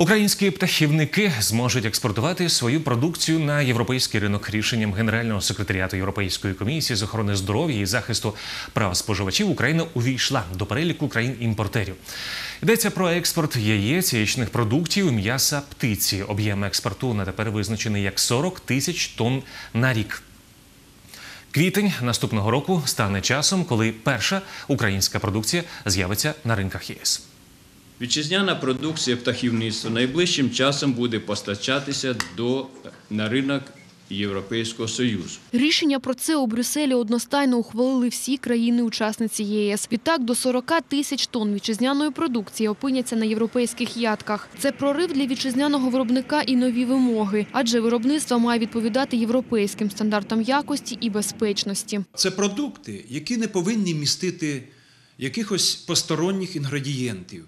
Українські птахівники зможуть експортувати свою продукцію на європейський ринок рішенням Генерального секретаріату Європейської комісії з охорони здоров'я і захисту прав споживачів. Україна увійшла до переліку країн-імпортерів. Йдеться про експорт яєць, яєчних продуктів, м'яса, птиці. Об'єм експорту на тепер визначений як 40 тисяч тонн на рік. Квітень наступного року стане часом, коли перша українська продукція з'явиться на ринках ЄС. Вітчизняна продукція птахівництва найближчим часом буде постачатися до, на ринок Європейського Союзу. Рішення про це у Брюсселі одностайно ухвалили всі країни-учасниці ЄС. Відтак до 40 тисяч тонн вітчизняної продукції опиняться на європейських ядках. Це прорив для вітчизняного виробника і нові вимоги, адже виробництво має відповідати європейським стандартам якості і безпечності. Це продукти, які не повинні містити якихось посторонніх інгредієнтів,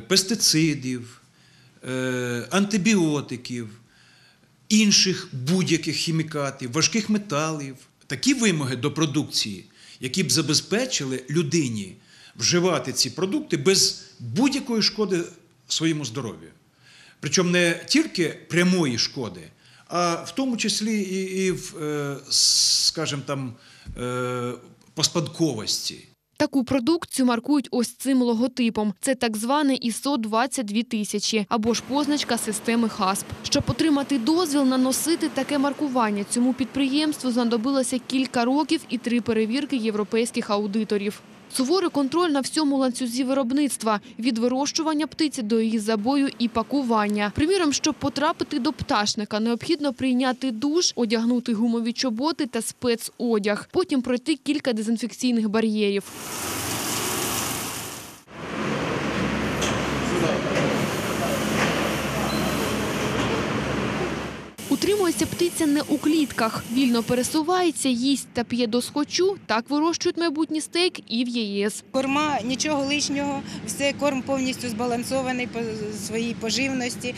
пестицидів, е, антибіотиків, інших будь-яких хімікатів, важких металів. Такі вимоги до продукції, які б забезпечили людині вживати ці продукти без будь-якої шкоди своєму здоров'ю. Причому не тільки прямої шкоди, а в тому числі і, і в, е, скажімо там, е, по спадковості. Таку продукцію маркують ось цим логотипом. Це так зване ISO 22000 або ж позначка системи ХАСП. Щоб отримати дозвіл наносити таке маркування, цьому підприємству знадобилося кілька років і три перевірки європейських аудиторів. Суворий контроль на всьому ланцюзі виробництва – від вирощування птиці до її забою і пакування. Приміром, щоб потрапити до пташника, необхідно прийняти душ, одягнути гумові чоботи та спецодяг. Потім пройти кілька дезінфекційних бар'єрів. Утримується птиця не у клітках. Вільно пересувається, їсть та п'є до схочу. Так вирощують майбутній стейк і в ЄС. Корма нічого лишнього, все корм повністю збалансований по своїй поживності.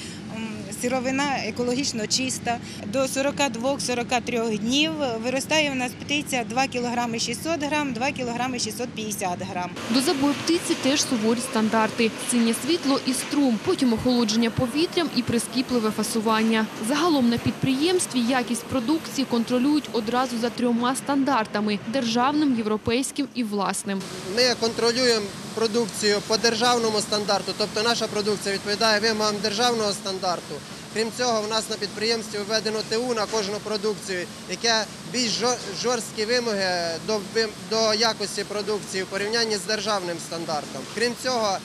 Сировина екологічно чиста. До 42-43 днів виростає в нас птиця 2 кг 600 грам, 2 кг 650 грам. До забою птиці теж суворі стандарти. Синє світло і струм, потім охолодження повітрям і прискіпливе фасування. Загалом на підприємстві якість продукції контролюють одразу за трьома стандартами – державним, європейським і власним. Ми контролюємо продукцію по державному стандарту, тобто наша продукція відповідає вимогам державного стандарту. Крім цього, в нас на підприємстві введено ТУ на кожну продукцію, яке більш жор- жорсткі вимоги до, вим- до якості продукції в порівнянні з державним стандартом. Крім цього,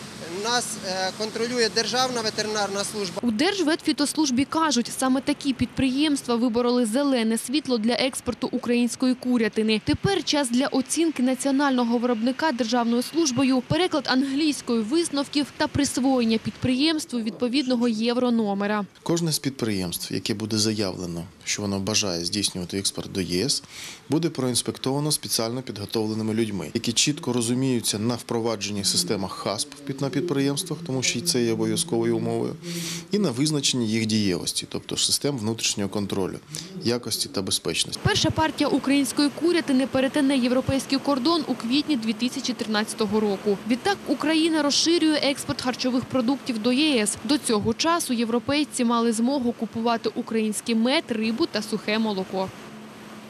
нас е, контролює Державна ветеринарна служба. У Держветфітослужбі кажуть, саме такі підприємства вибороли зелене світло для експорту української курятини. Тепер час для оцінки національного виробника державною службою, переклад англійською висновків та присвоєння підприємству відповідного єврономера. Кожне з підприємств, яке буде заявлено, що воно бажає здійснювати експорт до ЄС, буде проінспектовано спеціально підготовленими людьми, які чітко розуміються на впровадженні системах ХАСП під- на підприємствах, тому що це є обов'язковою умовою, і на визначенні їх дієвості, тобто систем внутрішнього контролю, якості та безпечності. Перша партія української курятини перетине європейський кордон у квітні 2013 року. Відтак Україна розширює експорт харчових продуктів до ЄС. До цього часу європейці мали змогу купувати український мед, рибу та сухе молоко.